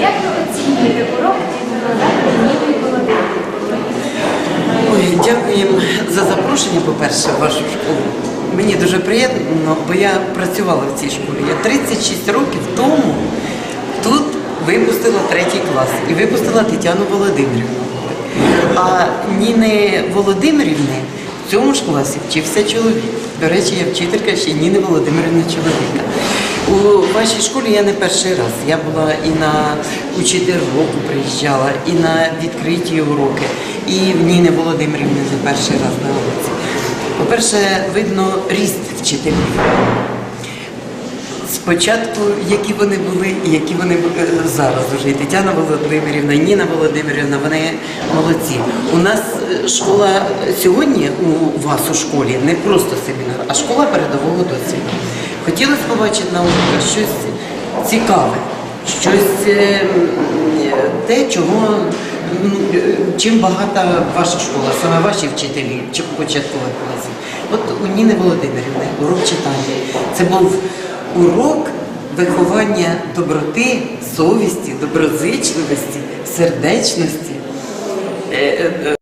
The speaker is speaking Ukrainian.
Як ви оцінюєте урок від викладателя Ніни Володимирівни? Ой, дякуємо за запрошення, по-перше, в вашу школу. Мені дуже приємно, бо я працювала в цій школі. Я 36 років тому тут випустила третій клас і випустила Тетяну Володимирівну. А Ніни Володимирівни в цьому ж класі вчився чоловік. До речі, я вчителька ще Ніни Володимирівни чоловіка. У вашій школі я не перший раз. Я була і на учитель року приїжджала, і на відкриті уроки, і в Ніни Володимирівни не перший раз на уроці. По-перше, видно ріст вчителів. Спочатку, які вони були і які вони е, зараз уже. І Тетяна Володимирівна, і Ніна Володимирівна, вони молодці. У нас е, школа сьогодні у вас у школі не просто семінар, а школа передового досвіду. Хотілося побачити на уроках щось цікаве, щось е, те, чого е, чим багата ваша школа, саме ваші вчителі чи початкових класів. От у Ніни Володимирівни урок читання. Це був урок виховання доброти, совісті, доброзичливості, сердечності. Е, е,